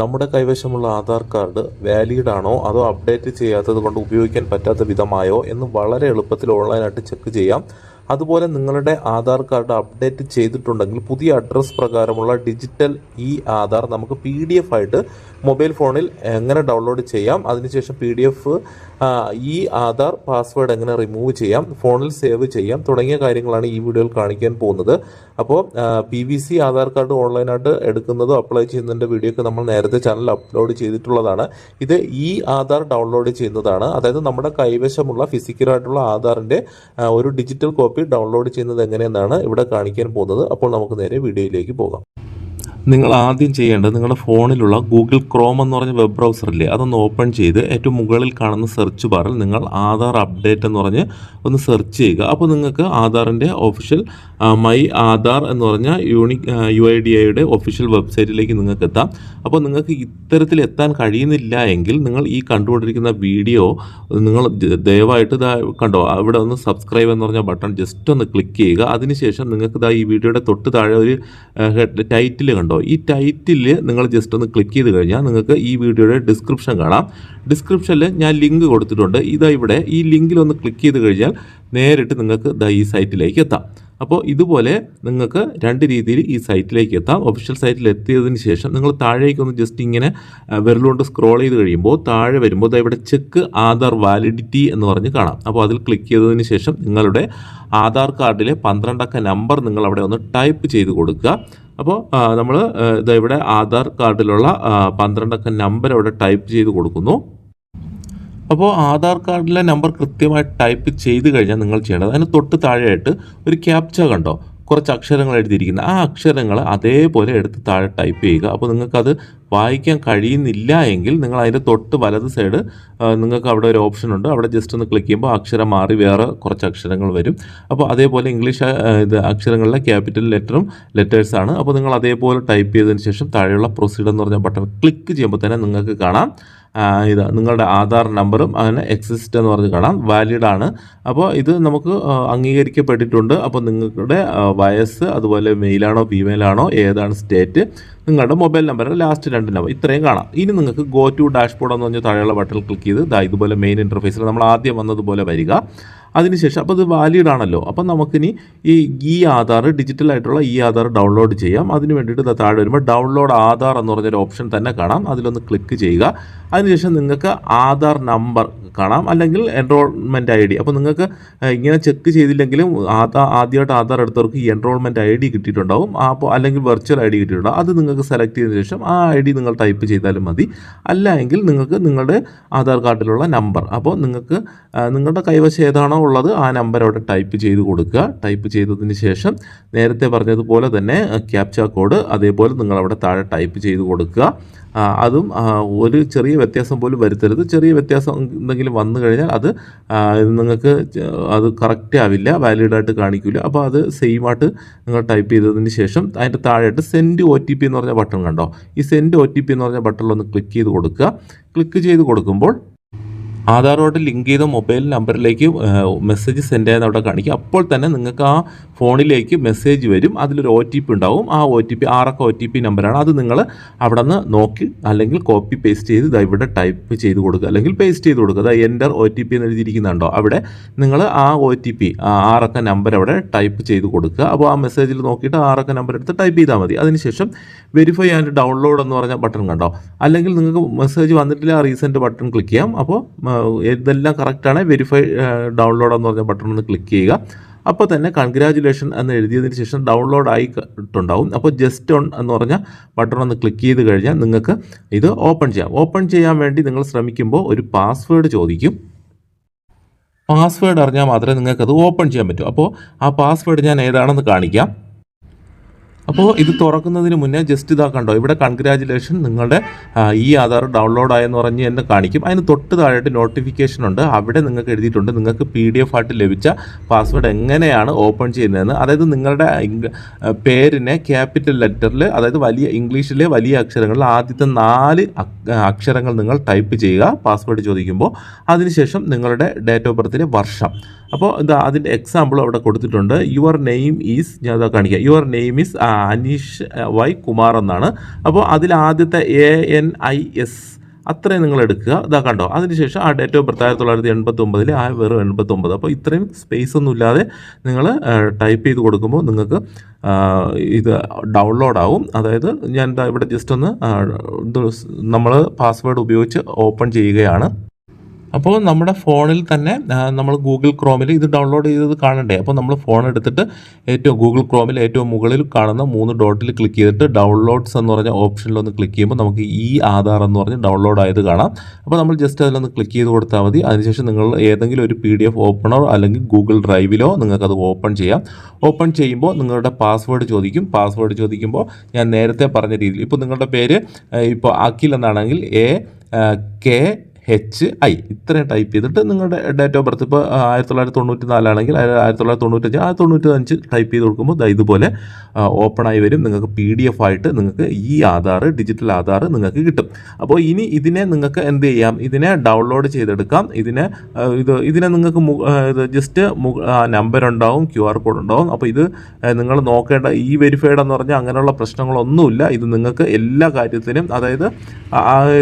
നമ്മുടെ കൈവശമുള്ള Aadhaar card valid ആണോ അതോ അപ്ഡേറ്റ് ചെയ്യാത്തത് കൊണ്ട് ഉപയോഗിക്കാൻ പറ്റാത്ത വിധമായോ? എന്ന് വളരെ എളുപ്പത്തിൽ ഓൺലൈനായിട്ട് ചെക്ക് ചെയ്യാം. അതുപോലെ നിങ്ങളുടെ ആധാർ കാർഡ് അപ്ഡേറ്റ് ചെയ്തിട്ടുണ്ടെങ്കിൽ പുതിയ അഡ്രസ്സ് പ്രകാരമുള്ള ഡിജിറ്റൽ ഇ ആധാർ നമുക്ക് പി ഡി എഫ് ആയിട്ട് മൊബൈൽ ഫോണിൽ എങ്ങനെ ഡൗൺലോഡ് ചെയ്യാം അതിനുശേഷം P D F E Aadhaar password എങ്ങനെ റിമൂവ് ചെയ്യാം ഫോണിൽ സേവ് ചെയ്യാം തുടങ്ങിയ കാര്യങ്ങളാണ് ഈ വീഡിയോയിൽ കാണിക്കാൻ പോകുന്നത്. അപ്പോൾ P V C Aadhaar card ഓൺലൈനായിട്ട് എടുക്കുന്നതും അപ്ലൈ ചെയ്യുന്നതിന്റെ വീഡിയോ ഒക്കെ നമ്മൾ നേരത്തെ ചാനൽ അപ്ലോഡ് ചെയ്തിട്ടുള്ളതാണ്. ഇത് ഇ ആധാർ ഡൗൺലോഡ് ചെയ്യുന്നതാണ്. അതായത് നമ്മുടെ കൈവശമുള്ള ഫിസിക്കലായിട്ടുള്ള ആധാറിന്റെ ഒരു ഡിജിറ്റൽ കോപ്പി ഡൗൺലോഡ് ചെയ്യുന്നത് എങ്ങനെയെന്നാണ് ഇവിടെ കാണിക്കാൻ പോകുന്നത്. അപ്പോൾ നമുക്ക് നേരെ വീഡിയോയിലേക്ക് പോകാം. നിങ്ങൾ ആദ്യം ചെയ്യേണ്ടത് നിങ്ങളുടെ ഫോണിലുള്ള ഗൂഗിൾ ക്രോം എന്ന് പറഞ്ഞ വെബ് ബ്രൗസറില്ലേ അതൊന്ന് ഓപ്പൺ ചെയ്ത് ഏറ്റവും മുകളിൽ കാണുന്ന സെർച്ച് ബാറിൽ നിങ്ങൾ ആധാർ അപ്ഡേറ്റ് എന്ന് പറഞ്ഞ് ഒന്ന് സെർച്ച് ചെയ്യുക. അപ്പോൾ നിങ്ങൾക്ക് ആധാറിന്റെ ഒഫീഷ്യൽ മൈ ആധാർ എന്ന് പറഞ്ഞ യൂണിക് യു ഐ ഡി ഐയുടെ ഒഫീഷ്യൽ വെബ്സൈറ്റിലേക്ക് നിങ്ങൾക്ക് എത്താം അപ്പോൾ നിങ്ങൾക്ക് ഇത്തരത്തിൽ എത്താൻ കഴിയുന്നില്ല എങ്കിൽ നിങ്ങൾ ഈ കണ്ടുകൊണ്ടിരിക്കുന്ന വീഡിയോ നിങ്ങൾ ദയവായിട്ട് ഇതാ കണ്ടോ അവിടെ ഒന്ന് സബ്സ്ക്രൈബ് എന്ന് പറഞ്ഞ ബട്ടൺ ജസ്റ്റ് ഒന്ന് ക്ലിക്ക് ചെയ്യുക. അതിനുശേഷം നിങ്ങൾക്ക് ഇതാ ഈ വീഡിയോയുടെ തൊട്ട് താഴെ ഒരു ടൈറ്റിൽ കണ്ടോ? ഈ ടൈറ്റിൽ നിങ്ങൾ ജസ്റ്റ് ഒന്ന് ക്ലിക്ക് ചെയ്ത് കഴിഞ്ഞാൽ നിങ്ങൾക്ക് ഈ വീഡിയോയുടെ ഡിസ്ക്രിപ്ഷൻ കാണാം. ഡിസ്ക്രിപ്ഷനിൽ ഞാൻ ലിങ്ക് കൊടുത്തിട്ടുണ്ട്. ഇതാ ഇവിടെ ഈ ലിങ്കിൽ ഒന്ന് ക്ലിക്ക് ചെയ്ത് കഴിഞ്ഞാൽ നേരിട്ട് നിങ്ങൾക്ക് ദാ ഈ സൈറ്റിലേക്ക് എത്താം. അപ്പോൾ ഇതുപോലെ നിങ്ങൾക്ക് രണ്ട് രീതിയിൽ ഈ സൈറ്റിലേക്ക് എത്താം. ഒഫീഷ്യൽ സൈറ്റിൽ എത്തിയതിന് ശേഷം നിങ്ങൾ താഴേക്ക് ഒന്ന് ജസ്റ്റ് ഇങ്ങനെ വിരലുകൊണ്ട് സ്ക്രോൾ ചെയ്ത് കഴിയുമ്പോൾ താഴെ വരുമ്പോൾ ഇവിടെ ചെക്ക് ആധാർ വാലിഡിറ്റി എന്ന് പറഞ്ഞ് കാണാം. അപ്പോൾ അതിൽ ക്ലിക്ക് ചെയ്തതിന് ശേഷം നിങ്ങളുടെ ആധാർ കാർഡിലെ പന്ത്രണ്ടക്ക നമ്പർ നിങ്ങൾ അവിടെ ഒന്ന് ടൈപ്പ് ചെയ്ത് കൊടുക്കുക. അപ്പോൾ നമ്മൾ ഇവിടെ ആധാർ കാർഡിലുള്ള പന്ത്രണ്ടക്ക നമ്പർ അവിടെ ടൈപ്പ് ചെയ്ത് കൊടുക്കുന്നു. അപ്പോൾ ആധാർ കാർഡിലെ നമ്പർ കൃത്യമായി ടൈപ്പ് ചെയ്ത് കഴിഞ്ഞാൽ നിങ്ങൾ ചെയ്യേണ്ടത് അതിന് തൊട്ട് താഴെയായിട്ട് ഒരു ക്യാപ്ച കണ്ടോ? കുറച്ച് അക്ഷരങ്ങൾ എഴുതിയിരിക്കുന്നത് ആ അക്ഷരങ്ങൾ അതേപോലെ എടുത്ത് താഴെ ടൈപ്പ് ചെയ്യുക. അപ്പോൾ നിങ്ങൾക്കത് വായിക്കാൻ കഴിയുന്നില്ല എങ്കിൽ നിങ്ങൾ അതിന്റെ തൊട്ട് വലത് സൈഡ് നിങ്ങൾക്ക് അവിടെ ഒരു ഓപ്ഷൻ ഉണ്ട്. അവിടെ ജസ്റ്റ് ഒന്ന് ക്ലിക്ക് ചെയ്യുമ്പോൾ അക്ഷരം മാറി വേറെ കുറച്ച് അക്ഷരങ്ങൾ വരും. അപ്പോൾ അതേപോലെ ഇംഗ്ലീഷ് ഇത് അക്ഷരങ്ങളിലെ ക്യാപിറ്റൽ ലെറ്ററും ലെറ്റേഴ്സാണ് അപ്പോൾ നിങ്ങൾ അതേപോലെ ടൈപ്പ് ചെയ്തതിന് ശേഷം താഴെയുള്ള പ്രൊസീഡ് എന്ന് പറഞ്ഞ ബട്ടൺ ക്ലിക്ക് ചെയ്യുമ്പോൾ തന്നെ നിങ്ങൾക്ക് കാണാം. ഇത് നിങ്ങളുടെ ആധാർ നമ്പറും അതിന് എക്സിസ്റ്റ് എന്ന് പറഞ്ഞ് കാണാം. വാലിഡ് ആണ്. അപ്പോൾ ഇത് നമുക്ക് അംഗീകരിക്കപ്പെട്ടിട്ടുണ്ട്. അപ്പോൾ നിങ്ങളുടെ വയസ്സ് അതുപോലെ മെയിലാണോ ഫീമെയിലാണോ ഏതാണ് സ്റ്റേറ്റ് നിങ്ങളുടെ മൊബൈൽ നമ്പറിന്റെ ലാസ്റ്റ് രണ്ട് നമ്പർ ഇത്രയും കാണാം. ഇനി നിങ്ങൾക്ക് ഗോ ടു ഡാഷ്ബോർഡ് എന്ന് പറഞ്ഞ താഴെയുള്ള ബട്ടൺ ക്ലിക്ക് ചെയ്ത് ഇതാ ഇതുപോലെ മെയിൻ ഇന്റർഫേസിൽ നമ്മൾ ആദ്യം വന്നതുപോലെ വരിക. അതിനുശേഷം അപ്പോൾ ഇത് വാലിഡ് ആണല്ലോ അപ്പം നമുക്കിനി ഈ ഇ ആധാർ ഡിജിറ്റൽ ആയിട്ടുള്ള ഈ ആധാർ ഡൗൺലോഡ് ചെയ്യാം. അതിന് വേണ്ടിയിട്ട് താഴെ വരുമ്പോൾ ഡൗൺലോഡ് ആധാർ എന്ന് പറഞ്ഞൊരു ഓപ്ഷൻ തന്നെ കാണാം. അതിലൊന്ന് ക്ലിക്ക് ചെയ്യുക. അതിനുശേഷം നിങ്ങൾക്ക് ആധാർ നമ്പർ കാണാം. അല്ലെങ്കിൽ എൻറോൾമെന്റ് ഐ ഡി അപ്പോൾ നിങ്ങൾക്ക് ഇങ്ങനെ ചെക്ക് ചെയ്തില്ലെങ്കിലും ആധാർ ആദ്യമായിട്ട് ആധാർ എടുത്തവർക്ക് ഈ എൻറോൾമെന്റ് ഐ ഡി കിട്ടിയിട്ടുണ്ടാവും അപ്പോൾ അല്ലെങ്കിൽ വെർച്വൽ ഐ ഡി കിട്ടിയിട്ടുണ്ടാവും. അത് നിങ്ങൾക്ക് സെലക്ട് ചെയ്തതിന് ശേഷം ആ ഐ ഡി നിങ്ങൾ ടൈപ്പ് ചെയ്താലും മതി. അല്ല നിങ്ങൾക്ക് നിങ്ങളുടെ ആധാർ കാർഡിലുള്ള നമ്പർ അപ്പോൾ നിങ്ങൾക്ക് നിങ്ങളുടെ കൈവശം ഏതാണോ ഉള്ളത് ആ നമ്പർ അവിടെ ടൈപ്പ് ചെയ്ത് കൊടുക്കുക. ടൈപ്പ് ചെയ്തതിന് ശേഷം നേരത്തെ പറഞ്ഞതുപോലെ തന്നെ ക്യാപ്ച കോഡ് അതേപോലെ നിങ്ങൾ അവിടെ താഴെ ടൈപ്പ് ചെയ്ത് കൊടുക്കുക. അതും ഒരു ചെറിയ വ്യത്യാസം പോലും വരുത്തരുത്. ചെറിയ വ്യത്യാസം എന്തെങ്കിലും വന്നു കഴിഞ്ഞാൽ അത് നിങ്ങൾക്ക് അത് കറക്റ്റ് ആവില്ല വാലിഡ് ആയിട്ട് കാണിക്കില്ല അപ്പോൾ അത് സെയിം ആയിട്ട് നിങ്ങൾ ടൈപ്പ് ചെയ്തതിന് ശേഷം അതിന്റെ താഴെയായിട്ട് സെൻഡ് ഒ ടി പി എന്ന് പറഞ്ഞ ബട്ടൺ കണ്ടോ? ഈ സെൻഡ് ഒ ടി പി എന്ന് പറഞ്ഞ ബട്ടണിലൊന്ന് ക്ലിക്ക് ചെയ്ത് കൊടുക്കുക. ക്ലിക്ക് ചെയ്ത് കൊടുക്കുമ്പോൾ ആധാറോട് ലിങ്ക് ചെയ്ത മൊബൈൽ നമ്പറിലേക്ക് മെസ്സേജ് സെൻഡ് ചെയ്യാൻ അവിടെ കാണിക്കും അപ്പോൾ തന്നെ നിങ്ങൾക്ക് ആ ഫോണിലേക്ക് മെസ്സേജ് വരും. അതിലൊരു ഒ ടി പി ഉണ്ടാവും. ആ ഒ ടി പി ആറൊക്കെ ഒ ടി പി നമ്പറാണ്. അത് നിങ്ങൾ അവിടെ നിന്ന് നോക്കി അല്ലെങ്കിൽ കോപ്പി പേസ്റ്റ് ചെയ്ത് ദാ ഇവിടെ ടൈപ്പ് ചെയ്ത് കൊടുക്കുക. അല്ലെങ്കിൽ പേസ്റ്റ് ചെയ്ത് കൊടുക്കുക. അതായത് എന്റർ ഒ ടി പി എന്ന് എഴുതിയിരിക്കുന്നുണ്ടോ? അവിടെ നിങ്ങൾ ആ ഒ ടി പി ആറൊക്കെ നമ്പർ അവിടെ ടൈപ്പ് ചെയ്ത് കൊടുക്കുക. അപ്പോൾ ആ മെസ്സേജിൽ നോക്കിയിട്ട് ആറക്ക നമ്പർ എടുത്ത് ടൈപ്പ് ചെയ്താൽ മതി. അതിനുശേഷം വെരിഫൈ ആൻഡ് ഡൗൺലോഡ് എന്ന് പറഞ്ഞ ബട്ടൺ കണ്ടോ? അല്ലെങ്കിൽ നിങ്ങൾക്ക് മെസ്സേജ് വന്നിട്ടില്ല ആ റീസെന്റ് ബട്ടൺ ക്ലിക്ക് ചെയ്യാം. അപ്പോൾ ഇതെല്ലാം കറക്റ്റാണ് വെരിഫൈ ഡൗൺലോഡ് എന്ന് പറഞ്ഞ ബട്ടൺ ഒന്ന് ക്ലിക്ക് ചെയ്യുക. അപ്പോൾ തന്നെ കൺഗ്രാജുലേഷൻ എന്ന് എഴുതിയതിന് ശേഷം ഡൗൺലോഡ് ആയിട്ടുണ്ടാവും അപ്പോൾ ജസ്റ്റ് ഓൺ എന്ന് പറഞ്ഞ ബട്ടൺ ഒന്ന് ക്ലിക്ക് ചെയ്ത് കഴിഞ്ഞാൽ നിങ്ങൾക്ക് ഇത് ഓപ്പൺ ചെയ്യാം. ഓപ്പൺ ചെയ്യാൻ വേണ്ടി നിങ്ങൾ ശ്രമിക്കുമ്പോൾ ഒരു പാസ്വേഡ് ചോദിക്കും. പാസ്വേഡ് അറിഞ്ഞാൽ മാത്രമേ നിങ്ങൾക്കത് ഓപ്പൺ ചെയ്യാൻ പറ്റൂ. അപ്പോൾ ആ പാസ്വേഡ് ഞാൻ ഏതാണെന്ന് കാണിക്കാം. അപ്പോൾ ഇത് തുറക്കുന്നതിന് മുന്നേ ജസ്റ്റ് ഇതാ കണ്ടോ? ഇവിടെ കൺഗ്രാജുലേഷൻ നിങ്ങളുടെ ഈ ആധാർ ഡൗൺലോഡ് ആയെന്ന് പറഞ്ഞ് എന്നെ കാണിക്കും. അതിന് തൊട്ട് താഴെയായിട്ട് നോട്ടിഫിക്കേഷൻ ഉണ്ട്. അവിടെ നിങ്ങൾക്ക് എഴുതിയിട്ടുണ്ട്. നിങ്ങൾക്ക് പി ഡി എഫ് ആയിട്ട് ലഭിച്ച പാസ്വേഡ് എങ്ങനെയാണ് ഓപ്പൺ ചെയ്യുന്നതെന്ന്. അതായത് നിങ്ങളുടെ പേരിനെ ക്യാപിറ്റൽ ലെറ്ററിൽ അതായത് വലിയ ഇംഗ്ലീഷിലെ വലിയ അക്ഷരങ്ങളിൽ ആദ്യത്തെ നാല് അക്ഷരങ്ങൾ നിങ്ങൾ ടൈപ്പ് ചെയ്യുക പാസ്വേഡ് ചോദിക്കുമ്പോൾ. അതിനുശേഷം നിങ്ങളുടെ ഡേറ്റ് ഓഫ് ബർത്തിലെ വർഷം. അപ്പോൾ ഇതാ അതിന്റെ എക്സാമ്പിൾ അവിടെ കൊടുത്തിട്ടുണ്ട്. യുവർ നെയിം ഈസ് ഞാൻ അതാ കാണിക്കാം. Your name is Anish Y Kumar എന്നാണ്. അപ്പോൾ അതിൽ ആദ്യത്തെ എ എൻ ഐ എസ് അത്രയും നിങ്ങൾ എടുക്കുക. ഇതാ കണ്ടോ അതിനുശേഷം ആ ഡേറ്റ് ഓഫ് ബർത്ത് ആയിരത്തി തൊള്ളായിരത്തി എൺപത്തി ഒമ്പതിൽ ആ വെറും എൺപത്തൊമ്പത്. അപ്പോൾ ഇത്രയും സ്പേസ് ഒന്നും ഇല്ലാതെ നിങ്ങൾ ടൈപ്പ് ചെയ്ത് കൊടുക്കുമ്പോൾ നിങ്ങൾക്ക് ഇത് ഡൗൺലോഡ് ആവും. അതായത് ഞാൻ ഇവിടെ ജസ്റ്റ് ഒന്ന് നമ്മൾ പാസ്വേഡ് ഉപയോഗിച്ച് ഓപ്പൺ ചെയ്യുകയാണ്. അപ്പോൾ നമ്മുടെ ഫോണിൽ തന്നെ നമ്മൾ ഗൂഗിൾ ക്രോമിൽ ഇത് ഡൗൺലോഡ് ചെയ്തത് കാണണ്ടേ? അപ്പോൾ നമ്മൾ ഫോൺ എടുത്തിട്ട് ഏറ്റവും ഗൂഗിൾ ക്രോമിൽ ഏറ്റവും മുകളിൽ കാണുന്ന മൂന്ന് ഡോട്ടിൽ ക്ലിക്ക് ചെയ്തിട്ട് ഡൗൺലോഡ്സ് എന്ന് പറഞ്ഞ ഓപ്ഷനിൽ ഒന്ന് ക്ലിക്ക് ചെയ്യുമ്പോൾ നമുക്ക് ഈ ആധാർ എന്ന് പറഞ്ഞ് ഡൗൺലോഡ് ആയത് കാണാം. അപ്പോൾ നമ്മൾ ജസ്റ്റ് അതിലൊന്ന് ക്ലിക്ക് ചെയ്ത് കൊടുത്താൽ മതി. അതിനുശേഷം നിങ്ങൾ ഏതെങ്കിലും ഒരു പി ഡി എഫ് ഓപ്പണോ അല്ലെങ്കിൽ ഗൂഗിൾ ഡ്രൈവിലോ നിങ്ങൾക്കത് ഓപ്പൺ ചെയ്യാം. ഓപ്പൺ ചെയ്യുമ്പോൾ നിങ്ങളുടെ പാസ്വേഡ് ചോദിക്കും. പാസ്വേഡ് ചോദിക്കുമ്പോൾ ഞാൻ നേരത്തെ പറഞ്ഞ രീതിയിൽ ഇപ്പോൾ നിങ്ങളുടെ പേര് ഇപ്പോൾ അഖിൽ എന്നാണെങ്കിൽ എ കെ എച്ച് ഐ ഇത്രയും ടൈപ്പ് ചെയ്തിട്ട് നിങ്ങളുടെ ഡേറ്റ് ഓഫ് ബർത്ത് ഇപ്പോൾ ആയിരത്തി തൊള്ളായിരത്തി തൊണ്ണൂറ്റി നാലാണെങ്കിൽ ആയിരത്തി തൊള്ളായിരത്തി തൊണ്ണൂറ്റഞ്ച് ആ തൊണ്ണൂറ്റി അഞ്ച് ടൈപ്പ് ചെയ്ത് കൊടുക്കുമ്പോൾ ഇതുപോലെ ഓപ്പൺ ആയി വരും. നിങ്ങൾക്ക് പി ഡി എഫ് ആയിട്ട് നിങ്ങൾക്ക് ഈ ആധാർ ഡിജിറ്റൽ ആധാർ നിങ്ങൾക്ക് കിട്ടും. അപ്പോൾ ഇനി ഇതിനെ നിങ്ങൾക്ക് എന്ത് ചെയ്യാം? ഇതിനെ ഡൗൺലോഡ് ചെയ്തെടുക്കാം. ഇതിനെ ഇത് ഇതിനെ നിങ്ങൾക്ക് ഇത് ജസ്റ്റ് നമ്പർ ഉണ്ടാവും ക്യു ആർ കോഡ് ഉണ്ടാവും. അപ്പോൾ ഇത് നിങ്ങൾ നോക്കേണ്ട ഈ വെരിഫൈഡ് എന്ന് പറഞ്ഞാൽ അങ്ങനെയുള്ള പ്രശ്നങ്ങളൊന്നുമില്ല. ഇത് നിങ്ങൾക്ക് എല്ലാ കാര്യത്തിനും അതായത്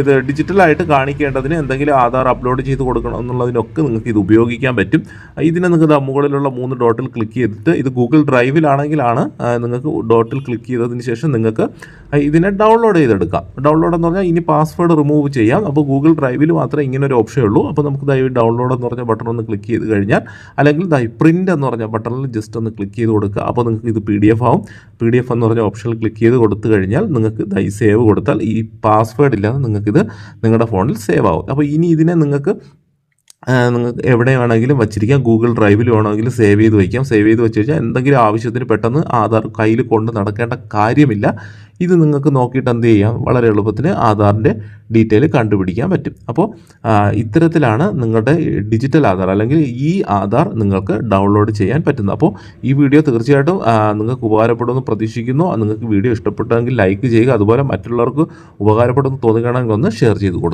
ഇത് ഡിജിറ്റലായിട്ട് കാണിക്കേണ്ടതിന് എന്തെങ്കിലും ആധാർ അപ്ലോഡ് ചെയ്ത് കൊടുക്കണം എന്നുള്ളതിനൊക്കെ നിങ്ങൾക്ക് ഇത് ഉപയോഗിക്കാൻ പറ്റും. ഇതിനെ നിങ്ങൾക്ക് മുകളിലുള്ള മൂന്ന് ഡോട്ടിൽ ക്ലിക്ക് ചെയ്തിട്ട് ഇത് ഗൂഗിൾ ഡ്രൈവിലാണെങ്കിലാണ് നിങ്ങൾക്ക് ഡോട്ടിൽ ക്ലിക്ക് ചെയ്തതിന് ശേഷം നിങ്ങൾക്ക് ഇതിനെ ഡൗൺലോഡ് ചെയ്തെടുക്കാം. ഡൗൺലോഡ് എന്ന് പറഞ്ഞാൽ ഇനി പാസ്വേഡ് റിമൂവ് ചെയ്യാം. അപ്പോൾ ഗൂഗിൾ ഡ്രൈവിൽ മാത്രമേ ഇങ്ങനെ ഒരു ഓപ്ഷൻ ഉള്ളൂ. അപ്പോൾ നമുക്ക് ദയവ് ഡൗൺലോഡ് എന്ന് പറഞ്ഞ ബട്ടൺ ഒന്ന് ക്ലിക്ക് ചെയ്ത് കഴിഞ്ഞാൽ അല്ലെങ്കിൽ ദൈ പ്രിന്റ് എന്ന് പറഞ്ഞ ബട്ടണിൽ ജസ്റ്റ് ഒന്ന് ക്ലിക്ക് ചെയ്ത് കൊടുക്കുക. അപ്പോൾ നിങ്ങൾക്ക് ഇത് പി ഡി എഫ് ആവും. പി ഡി എഫ് എന്ന് പറഞ്ഞ ഓപ്ഷനിൽ ക്ലിക്ക് ചെയ്ത് കൊടുത്തു കഴിഞ്ഞാൽ നിങ്ങൾക്ക് ദൈ സേവ് കൊടുത്താൽ ഈ പാസ്വേഡ് ഇല്ലാതെ നിങ്ങൾക്കിത് നിങ്ങളുടെ ഫോണിൽ സേവ് ആവും. അപ്പോൾ ഇനി ഇതിനെ നിങ്ങൾക്ക് നിങ്ങൾക്ക് എവിടെ വേണമെങ്കിലും വച്ചിരിക്കാം. ഗൂഗിൾ ഡ്രൈവിൽ വേണമെങ്കിലും സേവ് ചെയ്ത് വയ്ക്കാം. സേവ് ചെയ്ത് വെച്ച് കഴിഞ്ഞാൽ എന്തെങ്കിലും ആവശ്യത്തിന് പെട്ടെന്ന് ആധാർ കയ്യിൽ കൊണ്ട് നടക്കേണ്ട കാര്യമില്ല. ഇത് നിങ്ങൾക്ക് നോക്കിയിട്ട് എന്ത് ചെയ്യാം? വളരെ എളുപ്പത്തിൽ ആധാറിന്റെ ഡീറ്റെയിൽ കണ്ടുപിടിക്കാൻ പറ്റും. അപ്പോൾ ഇത്തരത്തിലാണ് നിങ്ങളുടെ ഡിജിറ്റൽ ആധാർ അല്ലെങ്കിൽ ഈ ആധാർ നിങ്ങൾക്ക് ഡൗൺലോഡ് ചെയ്യാൻ പറ്റുന്നത്. അപ്പോൾ ഈ വീഡിയോ തീർച്ചയായിട്ടും നിങ്ങൾക്ക് ഉപകാരപ്പെടുമെന്ന് പ്രതീക്ഷിക്കുന്നു. നിങ്ങൾക്ക് വീഡിയോ ഇഷ്ടപ്പെട്ടെങ്കിൽ ലൈക്ക് ചെയ്യുക. അതുപോലെ മറ്റുള്ളവർക്ക് ഉപകാരപ്പെടുമെന്ന് തോന്നുകയാണെങ്കിൽ ഒന്ന് ഷെയർ ചെയ്ത് കൊടുക്കുക.